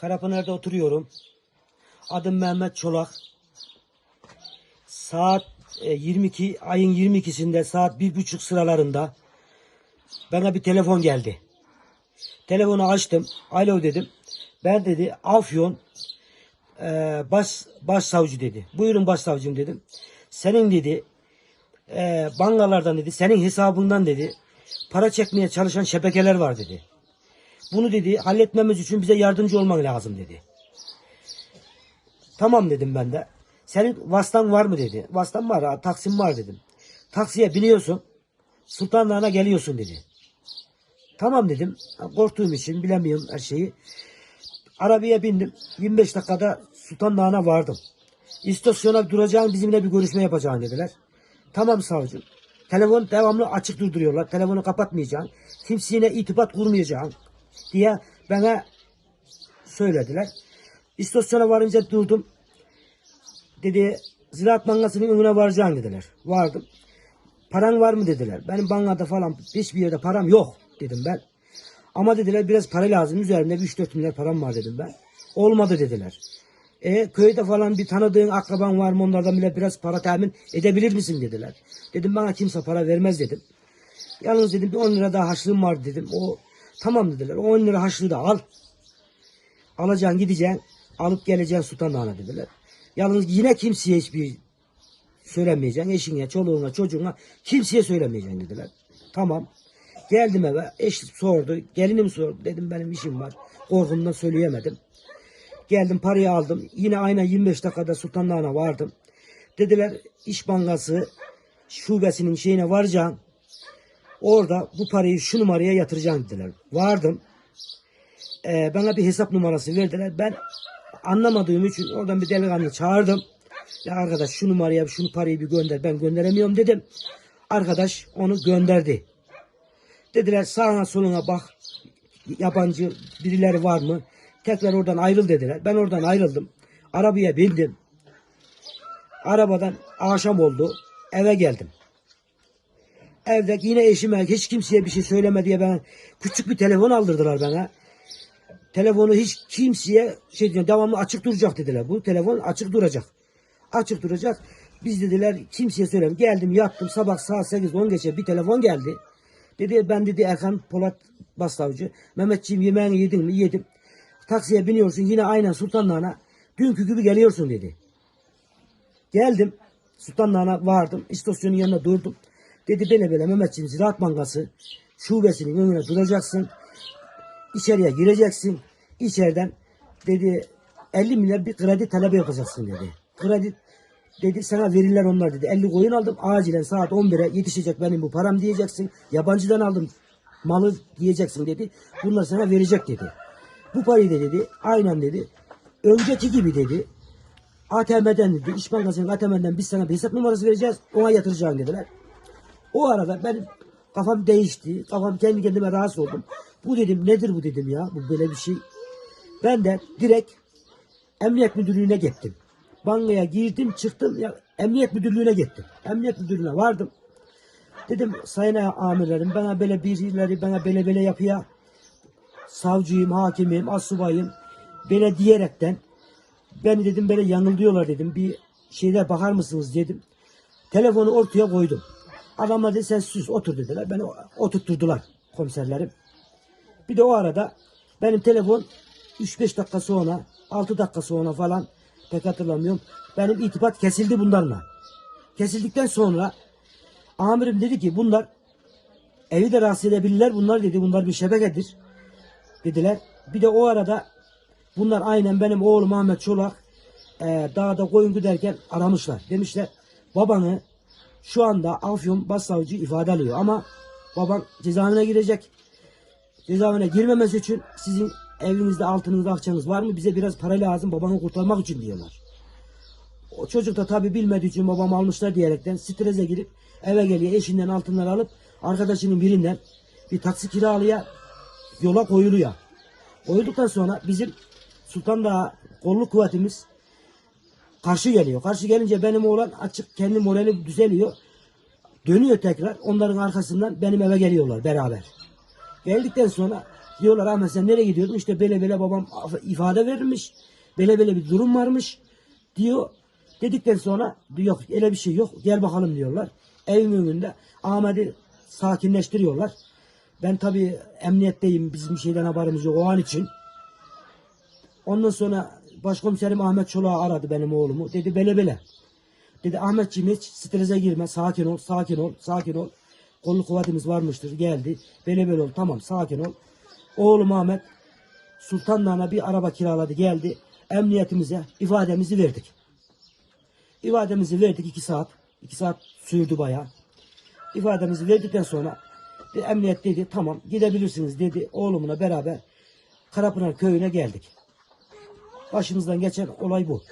Karapınar'da oturuyorum. Adım Mehmet Çolak. Saat e, 22 ayın 22'sinde saat bir buçuk sıralarında bana bir telefon geldi. Telefonu açtım. Alo dedim. Ben dedi Afyon e, baş başsavcı dedi. Buyurun başsavcım dedim. Senin dedi e, bankalardan dedi senin hesabından dedi para çekmeye çalışan şebekeler var dedi. Bunu dedi halletmemiz için bize yardımcı olman lazım dedi. Tamam dedim ben de. Senin vasıtan var mı dedi. Vasıtan var ha, taksim var dedim. Taksiye biniyorsun. Sultanlarına geliyorsun dedi. Tamam dedim. Korktuğum için bilemiyorum her şeyi. Arabaya bindim. 25 dakikada Sultan vardım. İstasyona duracağım bizimle bir görüşme yapacağım dediler. Tamam savcım. Telefon devamlı açık durduruyorlar. Telefonu kapatmayacaksın. Kimseye itibat kurmayacaksın diye bana söylediler. İstasyona varınca durdum. Dedi Ziraat Bankası'nın önüne varacaksın dediler. Vardım. Paran var mı dediler. Benim bankada falan hiçbir yerde param yok dedim ben. Ama dediler biraz para lazım. Üzerimde 3-4 milyar param var dedim ben. Olmadı dediler. E köyde falan bir tanıdığın akraban var mı onlardan bile biraz para temin edebilir misin dediler. Dedim bana kimse para vermez dedim. Yalnız dedim bir 10 lira daha harçlığım var dedim. O tamam dediler. O 10 lira harçlığı da al. Alacaksın gideceksin. Alıp geleceksin Sultan Dağı'na dediler. Yalnız yine kimseye hiçbir söylemeyeceksin. Eşine, çoluğuna, çocuğuna kimseye söylemeyeceksin dediler. Tamam. Geldim eve. Eş sordu. Gelinim sordu. Dedim benim işim var. Korkumdan söyleyemedim. Geldim parayı aldım. Yine aynen 25 dakikada Sultan Dağı'na vardım. Dediler İş Bankası şubesinin şeyine varacaksın. Orada bu parayı şu numaraya yatıracaksın dediler. Vardım. Ee, bana bir hesap numarası verdiler. Ben anlamadığım için oradan bir delikanlı çağırdım. Ya arkadaş şu numaraya şunu parayı bir gönder. Ben gönderemiyorum dedim. Arkadaş onu gönderdi. Dediler sağına soluna bak. Yabancı birileri var mı? Tekrar oradan ayrıl dediler. Ben oradan ayrıldım. Arabaya bindim. Arabadan akşam oldu. Eve geldim. Evde yine eşime hiç kimseye bir şey söyleme diye ben küçük bir telefon aldırdılar bana. Telefonu hiç kimseye şey diyor, devamlı açık duracak dediler. Bu telefon açık duracak. Açık duracak. Biz dediler kimseye söyleme. Geldim yattım sabah saat 8-10 geçe bir telefon geldi. Dedi ben dedi Erkan Polat Başsavcı. Mehmetciğim yemeğini yedin mi? Yedim. Taksiye biniyorsun yine aynen Sultanlarına. Dünkü gibi geliyorsun dedi. Geldim. Sultanlarına vardım. İstasyonun yanına durdum. Dedi böyle böyle Mehmetciğim Ziraat Bankası şubesinin önüne duracaksın. İçeriye gireceksin. İçeriden dedi 50 milyar bir kredi talebi yapacaksın dedi. Kredi dedi sana verirler onlar dedi. 50 koyun aldım acilen saat 11'e yetişecek benim bu param diyeceksin. Yabancıdan aldım malı diyeceksin dedi. Bunlar sana verecek dedi. Bu parayı da dedi aynen dedi. Önceki gibi dedi. ATM'den dedi. İş Bankası'nın ATM'den biz sana bir hesap numarası vereceğiz. Ona yatıracaksın dediler. O arada ben kafam değişti. Kafam kendi kendime rahatsız oldum. Bu dedim nedir bu dedim ya. Bu böyle bir şey. Ben de direkt emniyet müdürlüğüne gittim. Bankaya girdim çıktım. Ya, emniyet müdürlüğüne gittim. Emniyet müdürlüğüne vardım. Dedim sayın amirlerim bana böyle birileri bana böyle böyle yapıyor. Savcıyım, hakimim, asubayım. Böyle diyerekten beni dedim böyle yanıldıyorlar dedim. Bir şeyler bakar mısınız dedim. Telefonu ortaya koydum. Adamlar dedi sen sus otur dediler. Beni oturtturdular komiserlerim. Bir de o arada benim telefon 3-5 dakika sonra 6 dakika sonra falan pek hatırlamıyorum. Benim itibat kesildi bunlarla. Kesildikten sonra amirim dedi ki bunlar evi de rahatsız edebilirler. Bunlar dedi bunlar bir şebekedir dediler. Bir de o arada bunlar aynen benim oğlum Ahmet Çolak e, dağda koyun giderken aramışlar. Demişler babanı şu anda Afyon Başsavcı ifade alıyor ama baban cezaevine girecek. Cezaevine girmemesi için sizin evinizde altınızda akçanız var mı? Bize biraz para lazım babanı kurtarmak için diyorlar. O çocuk da tabi bilmediği için babamı almışlar diyerekten strese girip eve geliyor eşinden altınları alıp arkadaşının birinden bir taksi kiralaya yola koyuluyor. Koyulduktan sonra bizim Sultan Dağı kolluk kuvvetimiz karşı geliyor. Karşı gelince benim oğlan açık kendi morali düzeliyor. Dönüyor tekrar. Onların arkasından benim eve geliyorlar beraber. Geldikten sonra Diyorlar Ahmet sen nereye gidiyordun? İşte böyle böyle babam ifade verilmiş. Böyle böyle bir durum varmış. Diyor. Dedikten sonra yok öyle bir şey yok. Gel bakalım diyorlar. Evin önünde Ahmet'i sakinleştiriyorlar. Ben tabii emniyetteyim. Bizim şeyden haberimiz yok o an için. Ondan sonra başkomiserim Ahmet Çolak'ı aradı benim oğlumu. Dedi bele bele. Dedi Ahmetciğim hiç strese girme. Sakin ol, sakin ol, sakin ol. Kolluk kuvvetimiz varmıştır. Geldi. Bele bele ol. Tamam sakin ol. Oğlum Ahmet Sultanlarına bir araba kiraladı geldi. Emniyetimize ifademizi verdik. İfademizi verdik iki saat. iki saat sürdü bayağı. İfademizi verdikten sonra emniyet dedi tamam gidebilirsiniz dedi. Oğlumla beraber Karapınar köyüne geldik. Başımızdan geçen olay bu.